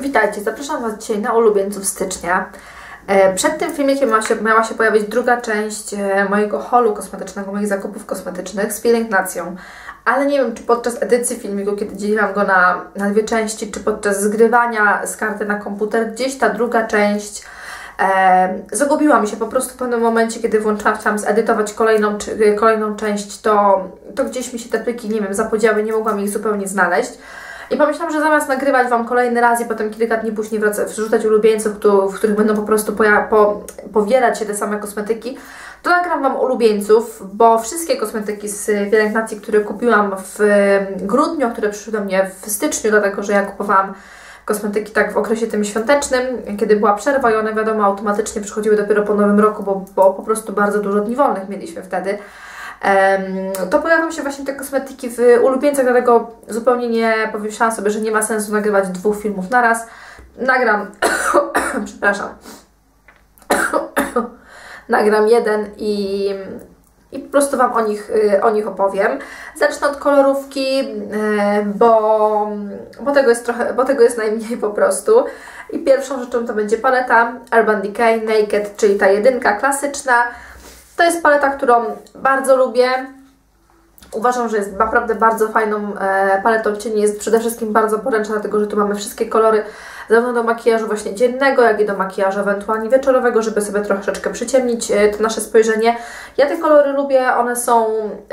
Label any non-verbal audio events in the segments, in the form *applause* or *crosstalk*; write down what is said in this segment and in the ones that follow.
Witajcie, zapraszam Was dzisiaj na ulubieńców stycznia. E, przed tym filmikiem miała się, miała się pojawić druga część e, mojego holu kosmetycznego, moich zakupów kosmetycznych z pielęgnacją, ale nie wiem, czy podczas edycji filmiku, kiedy dzieliłam go na, na dwie części, czy podczas zgrywania z karty na komputer, gdzieś ta druga część e, zagubiła mi się po prostu w pewnym momencie, kiedy włączyłam, chciałam zedytować kolejną, czy, kolejną część, to, to gdzieś mi się te pliki, nie wiem, zapodziały, nie mogłam ich zupełnie znaleźć. I pomyślałam, że zamiast nagrywać Wam kolejny raz i potem kilka dni później wracać, wrzucać ulubieńców, w których będą po prostu po, powielać się te same kosmetyki, to nagram Wam ulubieńców, bo wszystkie kosmetyki z pielęgnacji, które kupiłam w grudniu, które przyszły do mnie w styczniu, dlatego że ja kupowałam kosmetyki tak w okresie tym świątecznym, kiedy była przerwa i one wiadomo automatycznie przychodziły dopiero po nowym roku, bo, bo po prostu bardzo dużo dni wolnych mieliśmy wtedy to pojawią się właśnie te kosmetyki w ulubieńcach, dlatego zupełnie nie pomyślałam sobie, że nie ma sensu nagrywać dwóch filmów na raz. Nagram, *coughs* przepraszam, *coughs* nagram jeden i, i po prostu Wam o nich, y, o nich opowiem. Zacznę od kolorówki, bo, bo, tego jest trochę, bo tego jest najmniej po prostu. I pierwszą rzeczą to będzie paleta Urban Decay Naked, czyli ta jedynka klasyczna. To jest paleta, którą bardzo lubię. Uważam, że jest naprawdę bardzo fajną e, paletą cieni. Jest przede wszystkim bardzo poręczna, dlatego że tu mamy wszystkie kolory, zarówno do makijażu właśnie dziennego, jak i do makijażu ewentualnie wieczorowego, żeby sobie troszeczkę przyciemnić e, to nasze spojrzenie. Ja te kolory lubię, one są,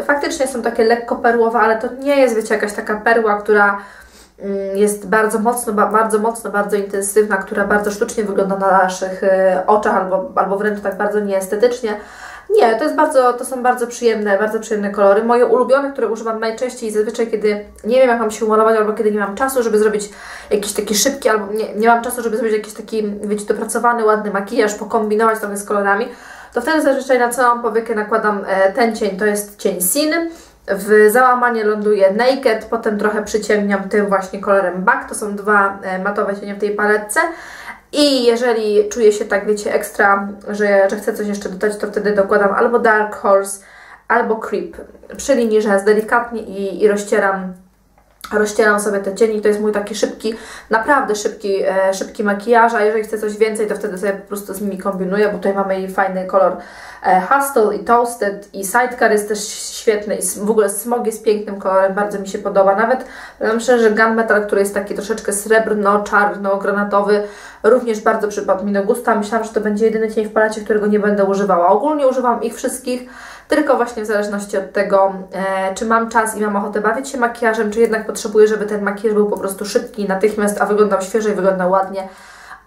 faktycznie są takie lekko perłowe, ale to nie jest, wiecie, jakaś taka perła, która mm, jest bardzo mocno, bardzo mocno, bardzo intensywna, która bardzo sztucznie wygląda na naszych e, oczach albo, albo wręcz tak bardzo nieestetycznie. Nie, to jest bardzo, to są bardzo przyjemne, bardzo przyjemne kolory. Moje ulubione, które używam najczęściej zazwyczaj, kiedy nie wiem jak mam się umalować, albo kiedy nie mam czasu, żeby zrobić jakiś taki szybki, albo nie, nie mam czasu, żeby zrobić jakiś taki, wiecie, dopracowany, ładny makijaż, pokombinować trochę z kolorami, to wtedy zazwyczaj na całą powiekę nakładam e, ten cień, to jest cień Sin. W załamanie ląduje Naked, potem trochę przyciemniam tym właśnie kolorem Back, to są dwa e, matowe cienie w tej paletce. I jeżeli czuję się tak, wiecie, ekstra, że, że chcę coś jeszcze dodać, to wtedy dokładam albo Dark Horse, albo Creep. Przy linii rzęs delikatnie i, i rozcieram rozcieram sobie te cienie, to jest mój taki szybki, naprawdę szybki, e, szybki makijaż, a jeżeli chcę coś więcej, to wtedy sobie po prostu z nimi kombinuję, bo tutaj mamy i fajny kolor e, Hustle i Toasted i Sidecar jest też świetny i w ogóle Smog jest pięknym kolorem, bardzo mi się podoba, nawet myślę, że Gunmetal, który jest taki troszeczkę srebrno-czarno-granatowy, również bardzo przypadł mi do gusta, myślałam, że to będzie jedyny cień w palecie, którego nie będę używała. Ogólnie używam ich wszystkich, tylko właśnie w zależności od tego, e, czy mam czas i mam ochotę bawić się makijażem, czy jednak potrzebuję, żeby ten makijaż był po prostu szybki, natychmiast, a wyglądał świeżo i wyglądał ładnie.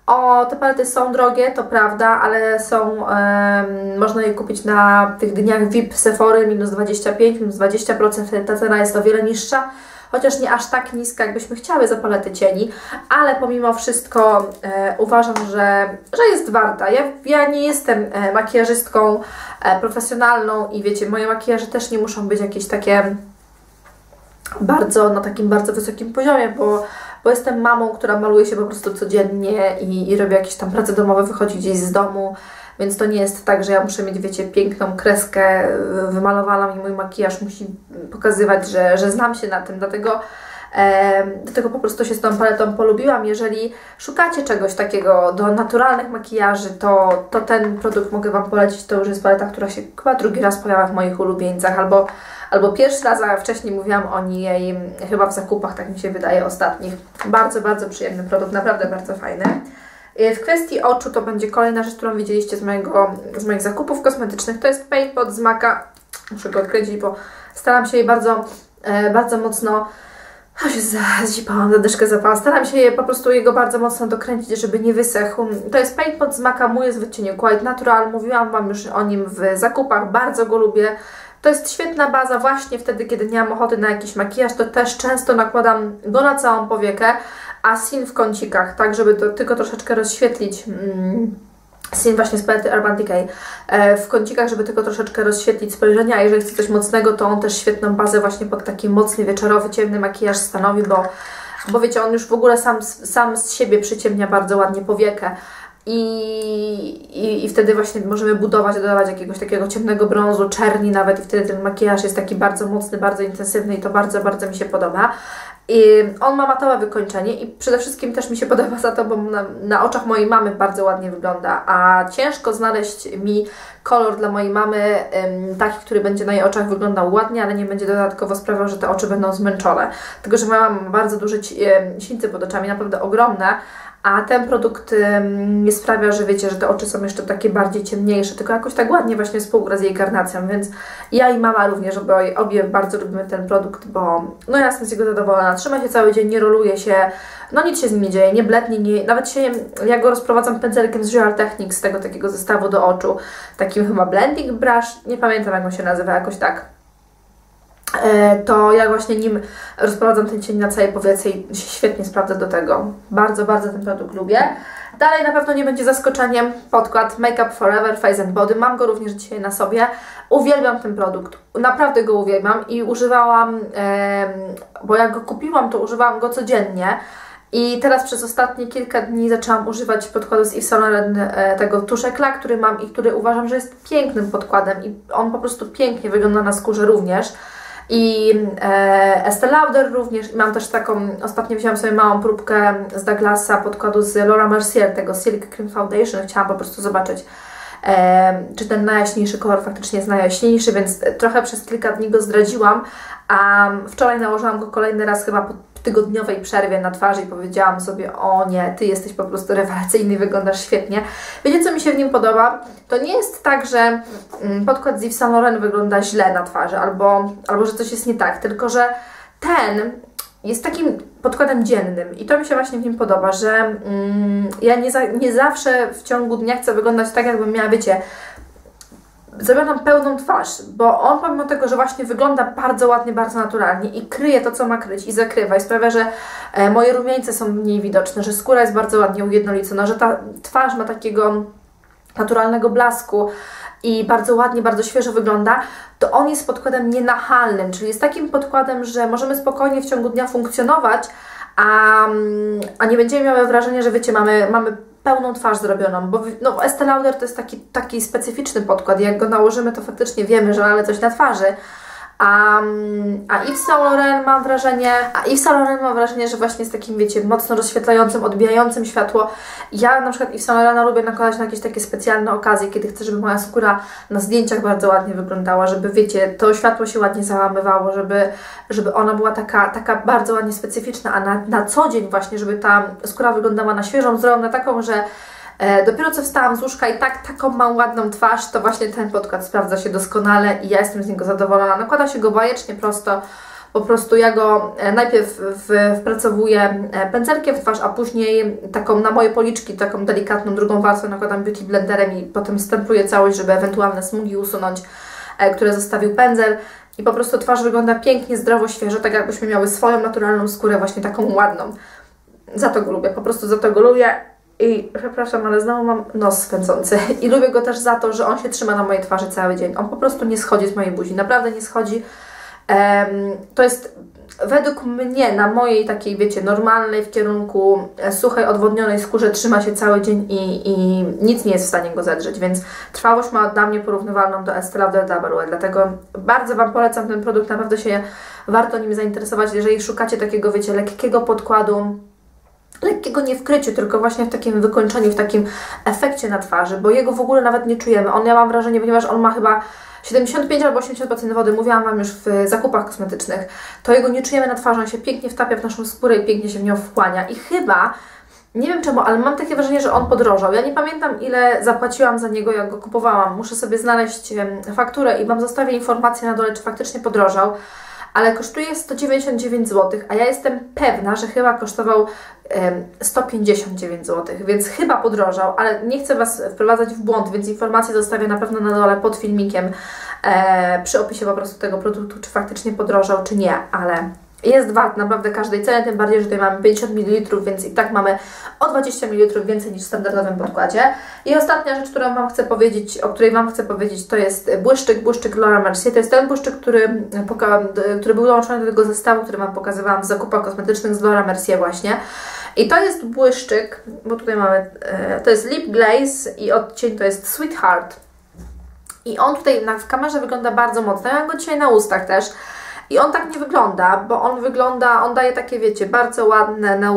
O, te palety są drogie, to prawda, ale są, e, można je kupić na tych dniach VIP Sephory minus 25, minus 20%, wtedy ta cena jest o wiele niższa chociaż nie aż tak niska, jakbyśmy chciały za palety cieni, ale pomimo wszystko e, uważam, że, że jest warta. Ja, ja nie jestem e, makijażystką e, profesjonalną i wiecie, moje makijaże też nie muszą być jakieś takie bardzo, na takim bardzo wysokim poziomie, bo, bo jestem mamą, która maluje się po prostu codziennie i, i robi jakieś tam prace domowe, wychodzi gdzieś z domu, więc to nie jest tak, że ja muszę mieć, wiecie, piękną kreskę wymalowaną i mój makijaż musi pokazywać, że, że znam się na tym, dlatego Dlatego po prostu się z tą paletą polubiłam. Jeżeli szukacie czegoś takiego do naturalnych makijaży, to, to ten produkt mogę Wam polecić. To już jest paleta, która się chyba drugi raz pojawia w moich ulubieńcach, albo, albo pierwszy raz, a wcześniej mówiłam o niej chyba w zakupach, tak mi się wydaje, ostatnich. Bardzo, bardzo przyjemny produkt, naprawdę bardzo fajny. W kwestii oczu to będzie kolejna rzecz, którą widzieliście z, mojego, z moich zakupów kosmetycznych. To jest Paint Pot z Maka. Muszę go odkręcić, bo staram się jej bardzo, e, bardzo mocno o się zazipałam, zadyszkę zapałam. Staram się je, po prostu jego bardzo mocno dokręcić, żeby nie wysechł. To jest Paint Pot z Maka, mój jest w odcieniu Quite Natural. Mówiłam Wam już o nim w zakupach, bardzo go lubię. To jest świetna baza właśnie wtedy, kiedy nie mam ochoty na jakiś makijaż, to też często nakładam go na całą powiekę, a sin w kącikach, tak żeby to tylko troszeczkę rozświetlić. Mm, Sin właśnie z palety Urban Decay e, w kącikach, żeby tylko troszeczkę rozświetlić spojrzenia, a jeżeli chce coś mocnego, to on też świetną bazę właśnie pod taki mocny, wieczorowy, ciemny makijaż stanowi, bo, bo wiecie, on już w ogóle sam, sam z siebie przyciemnia bardzo ładnie powiekę. I, i, I wtedy właśnie możemy budować, dodawać jakiegoś takiego ciemnego brązu, czerni nawet i wtedy ten makijaż jest taki bardzo mocny, bardzo intensywny i to bardzo, bardzo mi się podoba. I on ma matowe wykończenie i przede wszystkim też mi się podoba za to, bo na, na oczach mojej mamy bardzo ładnie wygląda, a ciężko znaleźć mi kolor dla mojej mamy taki, który będzie na jej oczach wyglądał ładnie, ale nie będzie dodatkowo sprawiał, że te oczy będą zmęczone. Tylko, że moja mama ma bardzo duże sińce pod oczami, naprawdę ogromne, a ten produkt nie sprawia, że wiecie, że te oczy są jeszcze takie bardziej ciemniejsze, tylko jakoś tak ładnie właśnie współgra z jej karnacją, więc ja i mama również obie, obie bardzo lubimy ten produkt, bo no ja jestem z jego zadowolona. Trzyma się cały dzień, nie roluje się, no nic się z nim nie dzieje, nie blednie, nie, nawet się, ja go rozprowadzam pędzelkiem z Dual Techniques, z tego takiego zestawu do oczu, takim chyba blending brush, nie pamiętam jak on się nazywa, jakoś tak. E, to ja właśnie nim rozprowadzam ten cień na całej powiece i się świetnie sprawdza do tego. Bardzo, bardzo ten produkt lubię. Dalej na pewno nie będzie zaskoczeniem podkład Make Up Forever Face and Body. Mam go również dzisiaj na sobie. Uwielbiam ten produkt. Naprawdę go uwielbiam i używałam, bo jak go kupiłam, to używałam go codziennie. I teraz przez ostatnie kilka dni zaczęłam używać podkładu z Yves Saint Laurent, tego tuszekla, który mam i który uważam, że jest pięknym podkładem i on po prostu pięknie wygląda na skórze również. I e, Lauder również. Mam też taką, ostatnio wziąłam sobie małą próbkę z Douglasa podkładu z Laura Mercier, tego Silk Cream Foundation. Chciałam po prostu zobaczyć, e, czy ten najjaśniejszy kolor faktycznie jest najjaśniejszy, więc trochę przez kilka dni go zdradziłam, a wczoraj nałożyłam go kolejny raz chyba po tygodniowej przerwie na twarzy i powiedziałam sobie, o nie, Ty jesteś po prostu rewelacyjny, wyglądasz świetnie. Wiecie, co mi się w nim podoba? To nie jest tak, że mm, podkład z Yves Saint Laurent wygląda źle na twarzy, albo, albo że coś jest nie tak, tylko że ten jest takim podkładem dziennym i to mi się właśnie w nim podoba, że mm, ja nie, za, nie zawsze w ciągu dnia chcę wyglądać tak, jakbym miała, wiecie, zrobioną pełną twarz, bo on pomimo tego, że właśnie wygląda bardzo ładnie, bardzo naturalnie i kryje to, co ma kryć i zakrywa i sprawia, że e, moje rumieńce są mniej widoczne, że skóra jest bardzo ładnie ujednolicona, że ta twarz ma takiego naturalnego blasku i bardzo ładnie, bardzo świeżo wygląda, to on jest podkładem nienachalnym, czyli jest takim podkładem, że możemy spokojnie w ciągu dnia funkcjonować, a, a nie będziemy miały wrażenia, że wiecie, mamy, mamy pełną twarz zrobioną, bo no, Estee Lauder to jest taki, taki specyficzny podkład, jak go nałożymy, to faktycznie wiemy, że mamy coś na twarzy, a, a Yves Saint Laurent mam wrażenie, a Yves Saint Laurent mam wrażenie, że właśnie jest takim, wiecie, mocno rozświetlającym, odbijającym światło. Ja na przykład Yves Saint Laurent lubię nakładać na jakieś takie specjalne okazje, kiedy chcę, żeby moja skóra na zdjęciach bardzo ładnie wyglądała, żeby, wiecie, to światło się ładnie załamywało, żeby, żeby ona była taka, taka bardzo ładnie specyficzna, a na, na co dzień właśnie, żeby ta skóra wyglądała na świeżą, zdrową, na taką, że dopiero co wstałam z łóżka i tak taką mam ładną twarz, to właśnie ten podkład sprawdza się doskonale i ja jestem z niego zadowolona. Nakłada się go bajecznie prosto, po prostu ja go e, najpierw wpracowuję e, pędzelkiem w twarz, a później taką na moje policzki, taką delikatną drugą warstwę nakładam beauty blenderem i potem stempluję całość, żeby ewentualne smugi usunąć, które zostawił pędzel. I po prostu twarz wygląda pięknie, zdrowo, świeżo, tak jakbyśmy miały swoją naturalną skórę, właśnie taką ładną. Za to go lubię, po prostu za to go lubię. I przepraszam, ale znowu mam nos swędzący. I lubię go też za to, że on się trzyma na mojej twarzy cały dzień. On po prostu nie schodzi z mojej buzi. Naprawdę nie schodzi. Um, to jest według mnie, na mojej takiej, wiecie, normalnej w kierunku e, suchej, odwodnionej skórze trzyma się cały dzień i, i nic nie jest w stanie go zedrzeć, więc trwałość ma dla mnie porównywalną do Estée Lauder Double dlatego bardzo Wam polecam ten produkt, naprawdę się warto nim zainteresować, jeżeli szukacie takiego, wiecie, lekkiego podkładu, lekkiego nie wkryciu, tylko właśnie w takim wykończeniu, w takim efekcie na twarzy, bo jego w ogóle nawet nie czujemy. On, ja mam wrażenie, ponieważ on ma chyba 75 albo 80% wody, mówiłam Wam już w zakupach kosmetycznych, to jego nie czujemy na twarzy, on się pięknie wtapia w naszą skórę i pięknie się w nią wchłania. I chyba, nie wiem czemu, ale mam takie wrażenie, że on podrożał. Ja nie pamiętam ile zapłaciłam za niego, jak go kupowałam. Muszę sobie znaleźć fakturę i Wam zostawię informację na dole, czy faktycznie podrożał ale kosztuje 199 zł, a ja jestem pewna, że chyba kosztował 159 zł, więc chyba podrożał, ale nie chcę Was wprowadzać w błąd, więc informacje zostawię na pewno na dole pod filmikiem e, przy opisie po prostu tego produktu, czy faktycznie podrożał, czy nie, ale jest wart naprawdę każdej ceny, tym bardziej, że tutaj mamy 50 ml, więc i tak mamy o 20 ml więcej niż w standardowym podkładzie. I ostatnia rzecz, którą Wam chcę powiedzieć, o której Wam chcę powiedzieć, to jest błyszczyk, błyszczyk Laura Mercier. To jest ten błyszczyk, który, który był dołączony do tego zestawu, który Wam pokazywałam w zakupach kosmetycznych z Laura Mercier właśnie. I to jest błyszczyk, bo tutaj mamy, e, to jest Lip Glaze i odcień to jest Sweetheart. I on tutaj na, w kamerze wygląda bardzo mocno. Ja mam go dzisiaj na ustach też. I on tak nie wygląda, bo on wygląda, on daje takie, wiecie, bardzo ładne,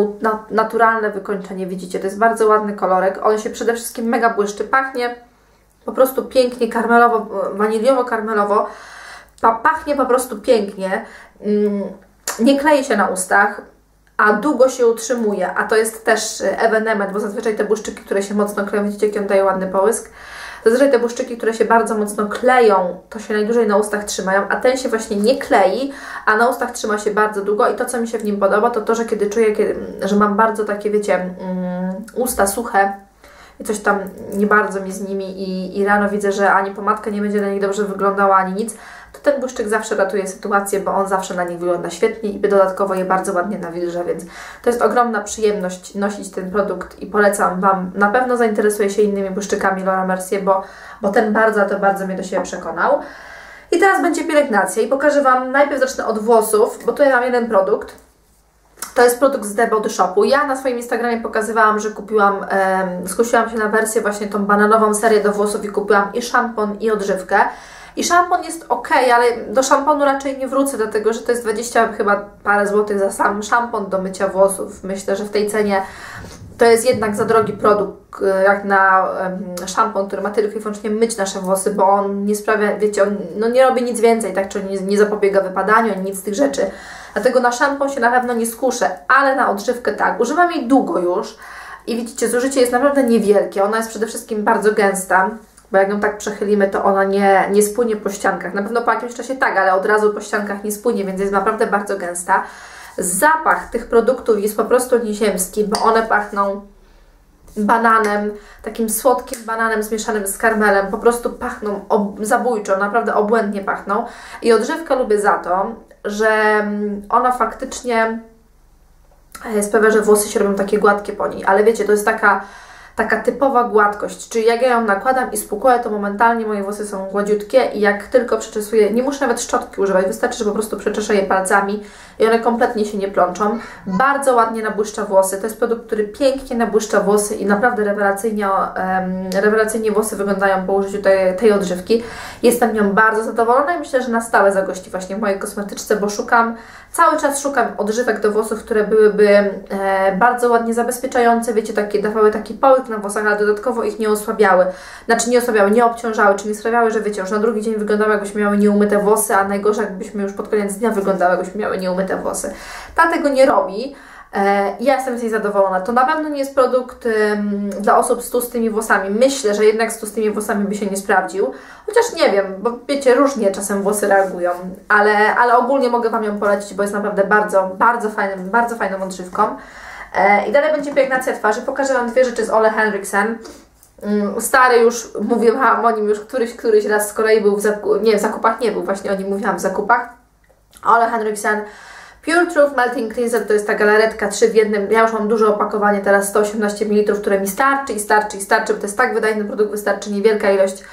naturalne wykończenie, widzicie, to jest bardzo ładny kolorek. On się przede wszystkim mega błyszczy, pachnie po prostu pięknie, karmelowo, waniliowo-karmelowo. Pachnie po prostu pięknie. Mm, nie klei się na ustach, a długo się utrzymuje, a to jest też ewenement, bo zazwyczaj te błyszczyki, które się mocno kleją, widzicie, jaki on daje ładny połysk. Zazwyczaj te błyszczyki, które się bardzo mocno kleją, to się najdłużej na ustach trzymają, a ten się właśnie nie klei, a na ustach trzyma się bardzo długo. I to, co mi się w nim podoba, to to, że kiedy czuję, kiedy, że mam bardzo takie, wiecie, mm, usta suche, i coś tam nie bardzo mi z nimi i, i rano widzę, że ani pomadka nie będzie na nich dobrze wyglądała, ani nic, to ten błyszczyk zawsze ratuje sytuację, bo on zawsze na nich wygląda świetnie i dodatkowo je bardzo ładnie nawilża, więc to jest ogromna przyjemność nosić ten produkt i polecam Wam. Na pewno zainteresuje się innymi błyszczykami Laura Mercier, bo, bo ten bardzo, to bardzo mnie do siebie przekonał. I teraz będzie pielęgnacja i pokażę Wam, najpierw zacznę od włosów, bo tutaj mam jeden produkt. To jest produkt z The Body Shopu. Ja na swoim Instagramie pokazywałam, że kupiłam, um, skusiłam się na wersję właśnie tą bananową serię do włosów i kupiłam i szampon i odżywkę. I szampon jest ok, ale do szamponu raczej nie wrócę, dlatego że to jest 20 chyba parę złotych za sam szampon do mycia włosów. Myślę, że w tej cenie to jest jednak za drogi produkt, e, jak na szampon, który ma tylko i wyłącznie myć nasze włosy, bo on nie sprawia, wiecie, on no nie robi nic więcej, tak, czy nie, nie zapobiega wypadaniu, nic z tych rzeczy. Dlatego na szampon się na pewno nie skuszę, ale na odżywkę tak. Używam jej długo już i widzicie, zużycie jest naprawdę niewielkie. Ona jest przede wszystkim bardzo gęsta, bo jak ją tak przechylimy, to ona nie, nie spłynie po ściankach. Na pewno po jakimś czasie tak, ale od razu po ściankach nie spłynie, więc jest naprawdę bardzo gęsta. Zapach tych produktów jest po prostu nieziemski, bo one pachną bananem, takim słodkim bananem zmieszanym z karmelem, po prostu pachną zabójczo, naprawdę obłędnie pachną. I odżywkę lubię za to, że mm, ona faktycznie e, sprawia, że włosy się robią takie gładkie po niej, ale wiecie, to jest taka taka typowa gładkość, czyli jak ja ją nakładam i spłukuję, to momentalnie moje włosy są gładziutkie i jak tylko przeczesuję, nie muszę nawet szczotki używać, wystarczy, że po prostu przeczeszę je palcami i one kompletnie się nie plączą. Bardzo ładnie nabłyszcza włosy, to jest produkt, który pięknie nabłyszcza włosy i naprawdę rewelacyjnie, rewelacyjnie włosy wyglądają po użyciu tej, tej odżywki. Jestem nią bardzo zadowolona i myślę, że na stałe zagości właśnie w mojej kosmetyczce, bo szukam Cały czas szukam odżywek do włosów, które byłyby e, bardzo ładnie zabezpieczające, wiecie, takie dawały taki połyk na włosach, ale dodatkowo ich nie osłabiały. Znaczy nie osłabiały, nie obciążały, czy nie sprawiały, że wiecie, już na drugi dzień wyglądały jakbyśmy miały nieumyte włosy, a najgorzej jakbyśmy już pod koniec dnia wyglądały jakbyśmy miały nieumyte włosy. Ta tego nie robi. E, ja jestem z niej zadowolona. To na pewno nie jest produkt dla osób z tłustymi włosami. Myślę, że jednak z tłustymi włosami by się nie sprawdził. Chociaż nie wiem, bo wiecie, różnie czasem włosy reagują, ale, ale ogólnie mogę Wam ją polecić, bo jest naprawdę bardzo, bardzo, fajnym, bardzo fajną odżywką. E, I dalej będzie pielęgnacja twarzy. Pokażę Wam dwie rzeczy z Ole Henriksen. Mm, stary już, mówiłam o nim już któryś, któryś raz z kolei był w zakupach, nie w zakupach nie był, właśnie o nim mówiłam w zakupach. Ole Henriksen Pure Truth Melting Cleanser to jest ta galaretka 3 w jednym. Ja już mam duże opakowanie, teraz 118 ml, które mi starczy i starczy i starczy, bo to jest tak wydajny produkt, wystarczy niewielka ilość,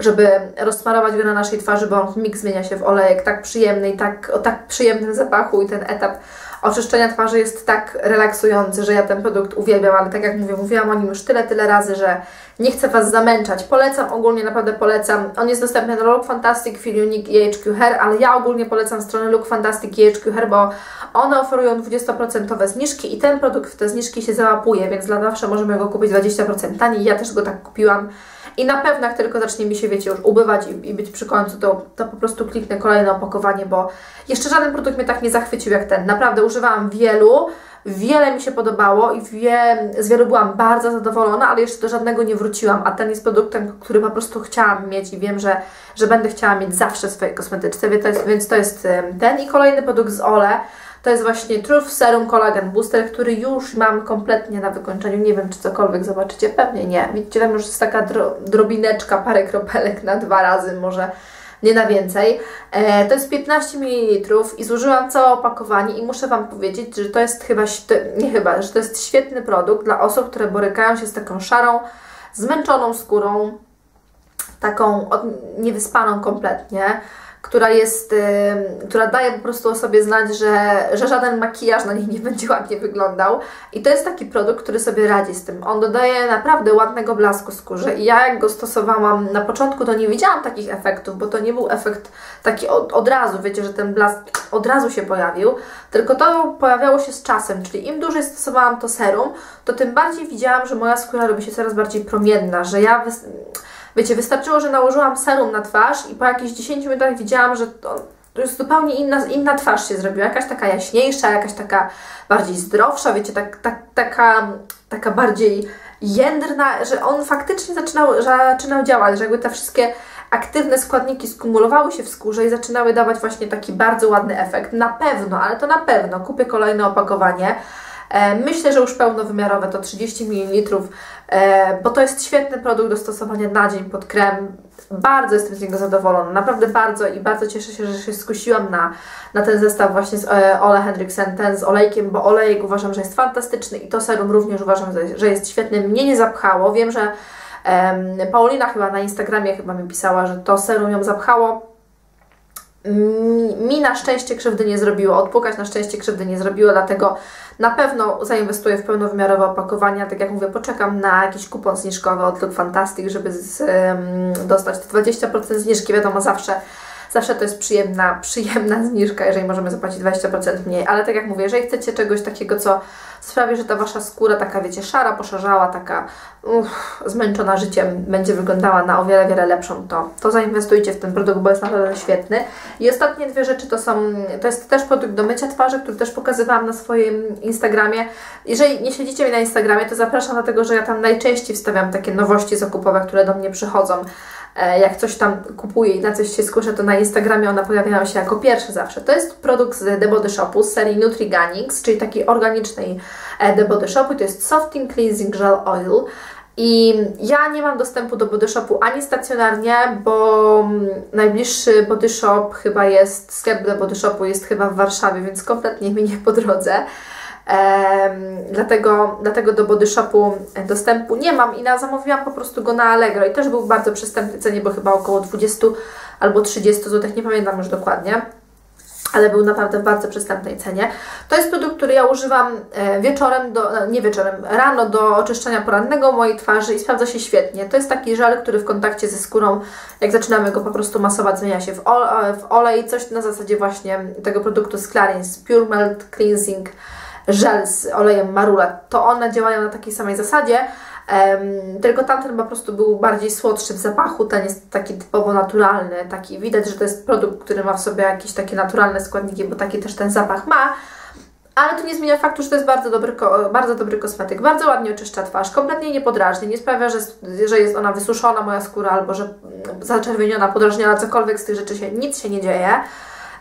żeby rozsmarować go na naszej twarzy, bo on w mix zmienia się w olejek, tak przyjemny i tak, o tak przyjemnym zapachu i ten etap oczyszczenia twarzy jest tak relaksujący, że ja ten produkt uwielbiam, ale tak jak mówię, mówiłam o nim już tyle, tyle razy, że nie chcę Was zamęczać. Polecam, ogólnie naprawdę polecam. On jest dostępny na Look Fantastic, Feel Unique i HQ Hair, ale ja ogólnie polecam stronę Look Fantastic i HQ Hair, bo one oferują 20% zniżki i ten produkt w te zniżki się załapuje, więc dla zawsze możemy go kupić 20% taniej. Ja też go tak kupiłam. I na pewno jak tylko zacznie mi się, wiecie, już ubywać i, i, być przy końcu, to, to po prostu kliknę kolejne opakowanie, bo jeszcze żaden produkt mnie tak nie zachwycił jak ten. Naprawdę używałam wielu, wiele mi się podobało i wie, z wielu byłam bardzo zadowolona, ale jeszcze do żadnego nie wróciłam, a ten jest produktem, który po prostu chciałam mieć i wiem, że, że będę chciała mieć zawsze w swojej kosmetyczce, więc to jest, ten. I kolejny produkt z Ole, to jest właśnie Truth Serum Collagen Booster, który już mam kompletnie na wykończeniu. Nie wiem, czy cokolwiek zobaczycie. Pewnie nie. Widzicie, tam już jest taka dro drobineczka, parę kropelek na dwa razy, może nie na więcej. E, to jest 15 ml i zużyłam całe opakowanie i muszę Wam powiedzieć, że to jest chyba, nie chyba, że to jest świetny produkt dla osób, które borykają się z taką szarą, zmęczoną skórą, taką niewyspaną kompletnie, która jest, y, która daje po prostu o sobie znać, że, że żaden makijaż na niej nie będzie *laughs* ładnie wyglądał. I to jest taki produkt, który sobie radzi z tym. On dodaje naprawdę ładnego blasku skórze i ja jak go stosowałam na początku, to nie widziałam takich efektów, bo to nie był efekt taki od, od razu, wiecie, że ten blask od razu się pojawił, tylko to pojawiało się z czasem, czyli im dłużej stosowałam to serum, to tym bardziej widziałam, że moja skóra robi się coraz bardziej promienna, że ja Wiecie, wystarczyło, że nałożyłam serum na twarz i po jakichś 10 minutach widziałam, że to, to jest zupełnie inna, inna twarz się zrobiła. Jakaś taka jaśniejsza, jakaś taka bardziej zdrowsza, wiecie, tak, tak, taka, taka bardziej jędrna, że on faktycznie zaczynał, zaczynał działać, że jakby te wszystkie aktywne składniki skumulowały się w skórze i zaczynały dawać właśnie taki bardzo ładny efekt. Na pewno, ale to na pewno kupię kolejne opakowanie. E, myślę, że już pełnowymiarowe to 30 ml, e, bo to jest świetny produkt do stosowania na dzień pod krem. Bardzo jestem z niego zadowolona, naprawdę bardzo i bardzo cieszę się, że się skusiłam na, na ten zestaw właśnie z e, Ole Henriksen, ten z olejkiem, bo olejek uważam, że jest fantastyczny i to serum również uważam, że jest świetny. Mnie nie zapchało. Wiem, że Paulina chyba na Instagramie chyba mi pisała, że to serum ją zapchało mi na szczęście krzywdy nie zrobiło, odpukać na szczęście krzywdy nie zrobiło, dlatego na pewno zainwestuję w pełnowymiarowe opakowania. Tak jak mówię, poczekam na jakiś kupon zniżkowy od Look Fantastic, żeby z, um, dostać te 20% zniżki. Wiadomo, zawsze Zawsze to jest przyjemna, przyjemna zniżka, jeżeli możemy zapłacić 20% mniej, ale tak jak mówię, jeżeli chcecie czegoś takiego, co sprawi, że ta Wasza skóra taka, wiecie, szara, poszarzała, taka uff, zmęczona życiem, będzie wyglądała na o wiele, wiele lepszą, to, to zainwestujcie w ten produkt, bo jest naprawdę świetny. I ostatnie dwie rzeczy to są, to jest też produkt do mycia twarzy, który też pokazywałam na swoim Instagramie. Jeżeli nie siedzicie mi na Instagramie, to zapraszam, dlatego że ja tam najczęściej wstawiam takie nowości zakupowe, które do mnie przychodzą. E, jak coś tam kupuję i na coś się skuszę, to na Instagramie ona pojawiają się jako pierwsze zawsze. To jest produkt z The Body Shopu z serii Nutriganics, czyli takiej organicznej e, The Body Shopu. To jest Softing Cleansing Gel Oil. I ja nie mam dostępu do Body Shopu ani stacjonarnie, bo mm, najbliższy Body Shop chyba jest, sklep The Body Shopu jest chyba w Warszawie, więc kompletnie mi nie po drodze dlatego, dlatego do Body Shopu dostępu nie mam i na, zamówiłam po prostu go na Allegro i też był w bardzo przystępnej cenie, bo chyba około 20 albo 30 zł, nie pamiętam już dokładnie ale był naprawdę w bardzo przystępnej cenie. To jest produkt, który ja używam e, wieczorem, do, e, nie wieczorem, rano do oczyszczenia porannego mojej twarzy i sprawdza się świetnie. To jest taki żel, który w kontakcie ze skórą, jak zaczynamy go po prostu masować, zmienia się w olej, coś na zasadzie właśnie tego produktu z Clarins Pure Melt Cleansing żel z olejem marula, to one działają na takiej samej zasadzie, um, tylko tamten po prostu był bardziej słodszy w zapachu, ten jest taki typowo naturalny, taki widać, że to jest produkt, który ma w sobie jakieś takie naturalne składniki, bo taki też ten zapach ma, ale to nie zmienia faktu, że to jest bardzo dobry, bardzo dobry kosmetyk, bardzo ładnie oczyszcza twarz, kompletnie nie podrażni, nie sprawia, że, że jest ona wysuszona, moja skóra, albo że zaczerwieniona, podrażniona, cokolwiek z tych rzeczy się, nic się nie dzieje.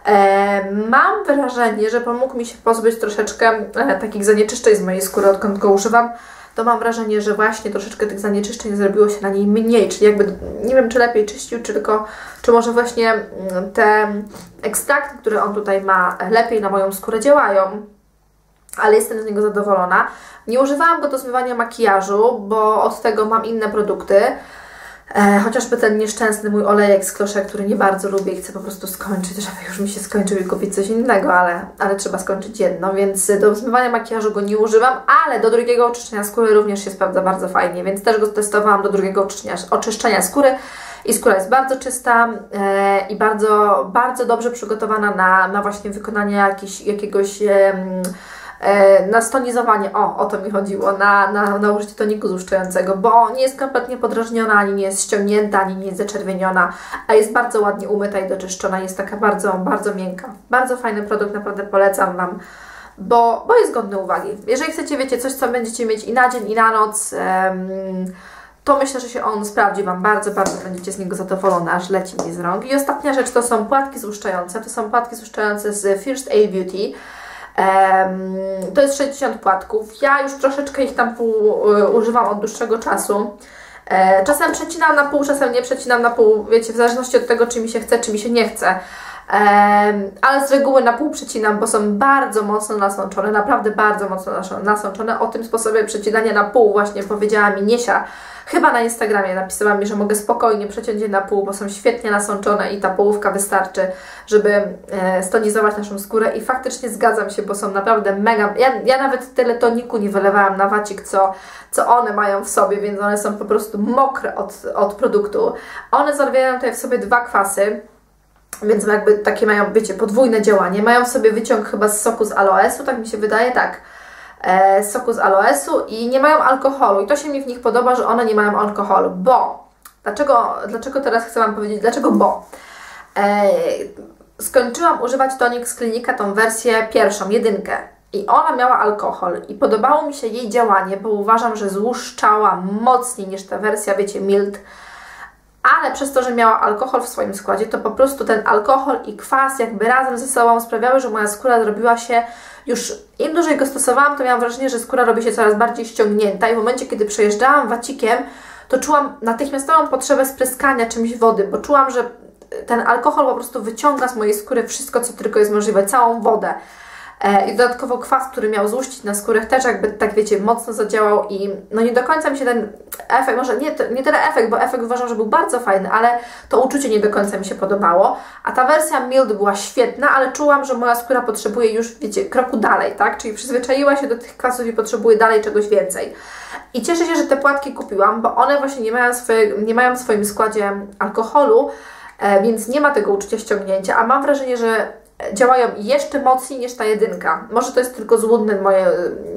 E, mam wrażenie, że pomógł mi się pozbyć troszeczkę e, takich zanieczyszczeń z mojej skóry, odkąd go używam. To mam wrażenie, że właśnie troszeczkę tych zanieczyszczeń zrobiło się na niej mniej, czyli jakby nie wiem, czy lepiej czyścił, czy tylko, czy może właśnie mm, te ekstrakty, które on tutaj ma, lepiej na moją skórę działają ale jestem z niego zadowolona. Nie używałam go do zmywania makijażu, bo od tego mam inne produkty. E, chociażby ten nieszczęsny mój olejek z kloszek, który nie bardzo lubię i chcę po prostu skończyć, *laughs* żeby już mi się skończył i kupić coś innego, ale, ale trzeba skończyć jedno, więc do zmywania makijażu go nie używam, ale do drugiego oczyszczenia skóry również się sprawdza bardzo fajnie, więc też go testowałam do drugiego oczyszczenia, skóry i skóra jest bardzo czysta e, i bardzo, bardzo dobrze przygotowana na, na właśnie wykonanie jakiegoś... E, na stonizowanie, o, o to mi chodziło, na, na, na użycie toniku złuszczającego, bo nie jest kompletnie podrażniona, ani nie jest ściągnięta, ani nie jest zaczerwieniona, a jest bardzo ładnie umyta i doczyszczona, jest taka bardzo, bardzo miękka. Bardzo fajny produkt, naprawdę polecam Wam, bo, bo jest godny uwagi. Jeżeli chcecie, wiecie, coś, co będziecie mieć i na dzień, i na noc, um, to myślę, że się on sprawdzi Wam bardzo, bardzo będziecie z niego zadowolone, aż leci mi z rąk. I ostatnia rzecz to są płatki złuszczające. To są płatki złuszczające z First A Beauty. To jest 60 płatków. Ja już troszeczkę ich tam pół, y, używam od dłuższego czasu. E, czasem przecinam na pół, czasem nie przecinam na pół, wiecie, w zależności od tego, czy mi się chce, czy mi się nie chce. Ale z reguły na pół przecinam, bo są bardzo mocno nasączone, naprawdę bardzo mocno nasączone. O tym sposobie przecinania na pół właśnie powiedziała mi Niesia Chyba na Instagramie napisała mi, że mogę spokojnie przeciąć je na pół, bo są świetnie nasączone i ta połówka wystarczy, żeby e, stonizować naszą skórę i faktycznie zgadzam się, bo są naprawdę mega... Ja, ja nawet tyle toniku nie wylewałam na wacik, co, co one mają w sobie, więc one są po prostu mokre od, od produktu. One zawierają tutaj w sobie dwa kwasy, więc jakby takie mają, wiecie, podwójne działanie. Mają w sobie wyciąg chyba z soku z aloesu, tak mi się wydaje, tak. E, soku z aloesu i nie mają alkoholu. I to się mi w nich podoba, że one nie mają alkoholu, bo dlaczego, dlaczego teraz chcę Wam powiedzieć, dlaczego bo? E, skończyłam używać tonik z klinika, tą wersję pierwszą, jedynkę. I ona miała alkohol i podobało mi się jej działanie, bo uważam, że złuszczała mocniej niż ta wersja, wiecie, mild ale przez to, że miała alkohol w swoim składzie, to po prostu ten alkohol i kwas jakby razem ze sobą sprawiały, że moja skóra zrobiła się już im dłużej go stosowałam, to miałam wrażenie, że skóra robi się coraz bardziej ściągnięta i w momencie, kiedy przejeżdżałam wacikiem, to czułam natychmiastową potrzebę spryskania czymś wody, bo czułam, że ten alkohol po prostu wyciąga z mojej skóry wszystko, co tylko jest możliwe, całą wodę. E, I dodatkowo kwas, który miał złuścić na skórę, też jakby tak wiecie, mocno zadziałał i no nie do końca mi się ten efekt, może nie, nie tyle efekt, bo efekt uważam, że był bardzo fajny, ale to uczucie nie do końca mi się podobało. A ta wersja mild była świetna, ale czułam, że moja skóra potrzebuje już, wiecie, kroku dalej, tak? Czyli przyzwyczaiła się do tych kwasów i potrzebuje dalej czegoś więcej. I cieszę się, że te płatki kupiłam, bo one właśnie nie mają, swoje, nie mają w swoim składzie alkoholu, e, więc nie ma tego uczucia ściągnięcia, a mam wrażenie, że działają jeszcze mocniej niż ta jedynka. Może to jest tylko złudne moje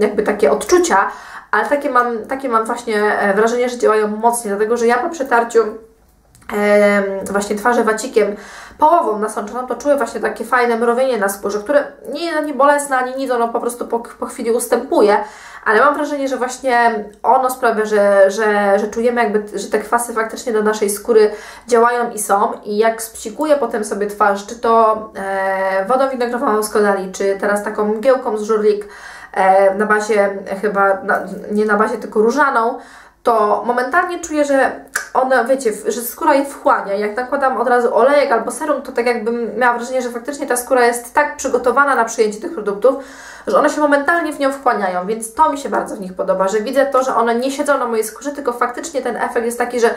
jakby takie odczucia, ale takie mam, takie mam właśnie e, wrażenie, że działają mocniej, dlatego że ja po przetarciu e, właśnie twarzy wacikiem połową nasączoną, to czuję właśnie takie fajne mrowienie na skórze, które nie, nie bolesne ani nic, ono po prostu po, po chwili ustępuje, ale mam wrażenie, że właśnie ono sprawia, że, że, że czujemy jakby, że te kwasy faktycznie do naszej skóry działają i są. I jak spsikuję potem sobie twarz, czy to e, wodą winogronową z Kodali, czy teraz taką mgiełką z żurlik e, na bazie chyba, na, nie na bazie tylko różaną, to momentalnie czuję, że ona, wiecie, że skóra je wchłania. Jak nakładam od razu olejek albo serum, to tak jakbym miała wrażenie, że faktycznie ta skóra jest tak przygotowana na przyjęcie tych produktów, że one się momentalnie w nią wchłaniają, więc to mi się bardzo w nich podoba, że widzę to, że one nie siedzą na mojej skórze, tylko faktycznie ten efekt jest taki, że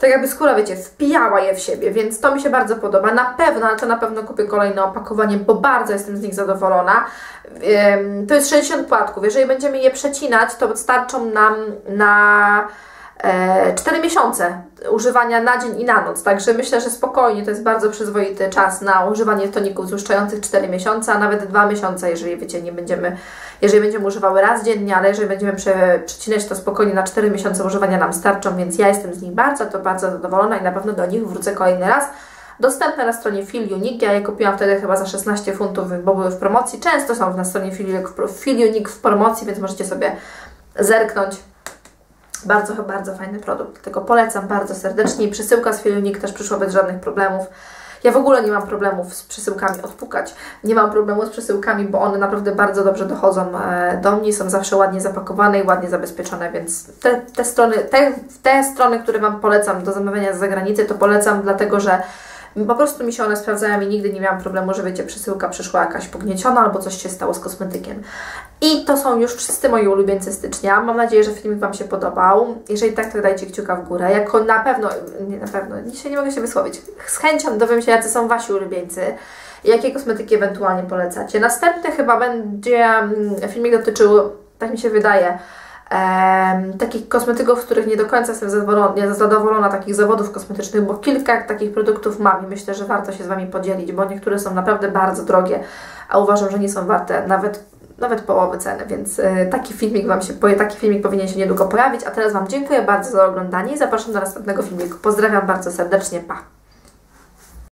tak jakby skóra, wiecie, wpijała je w siebie, więc to mi się bardzo podoba. Na pewno, ale to na pewno kupię kolejne opakowanie, bo bardzo jestem z nich zadowolona. To jest 60 płatków. Jeżeli będziemy je przecinać, to starczą nam na 4 e, miesiące używania na dzień i na noc, także myślę, że spokojnie to jest bardzo przyzwoity czas na używanie toników złuszczających 4 miesiące, a nawet 2 miesiące, jeżeli wiecie, nie będziemy, jeżeli będziemy używały raz dziennie, ale jeżeli będziemy prze, przecinać, to spokojnie na 4 miesiące używania nam starczą, więc ja jestem z nich bardzo, to bardzo zadowolona i na pewno do nich wrócę kolejny raz. Dostępne na stronie Feel Unique, ja je kupiłam wtedy chyba za 16 funtów, bo były w promocji. Często są na stronie Feel Unique w promocji, więc możecie sobie zerknąć bardzo, bardzo fajny produkt, dlatego polecam bardzo serdecznie. Przesyłka z Filunik też przyszła bez żadnych problemów. Ja w ogóle nie mam problemów z przesyłkami odpukać. Nie mam problemu z przesyłkami, bo one naprawdę bardzo dobrze dochodzą e, do mnie, są zawsze ładnie zapakowane i ładnie zabezpieczone, więc te, te strony, te, te strony, które Wam polecam do zamawiania z zagranicy, to polecam dlatego, że po prostu mi się one sprawdzają i nigdy nie miałam problemu, że wiecie, przesyłka przyszła jakaś pognieciona albo coś się stało z kosmetykiem. I to są już wszyscy moi ulubieńcy stycznia. Mam nadzieję, że filmik Wam się podobał. Jeżeli tak, to dajcie kciuka w górę. Jako na pewno, nie na pewno, dzisiaj nie mogę się wysłowić. Z chęcią dowiem się, jacy są Wasi ulubieńcy jakie kosmetyki ewentualnie polecacie. Następny chyba będzie mm, filmik dotyczył, tak mi się wydaje, takich kosmetyków, z których nie do końca jestem zadowolona, zadowolona, takich zawodów kosmetycznych, bo kilka takich produktów mam i myślę, że warto się z Wami podzielić, bo niektóre są naprawdę bardzo drogie, a uważam, że nie są warte nawet, nawet połowy ceny, więc y, taki filmik Wam się, taki filmik powinien się niedługo pojawić, a teraz Wam dziękuję bardzo za oglądanie i zapraszam do następnego filmiku. Pozdrawiam bardzo serdecznie, pa!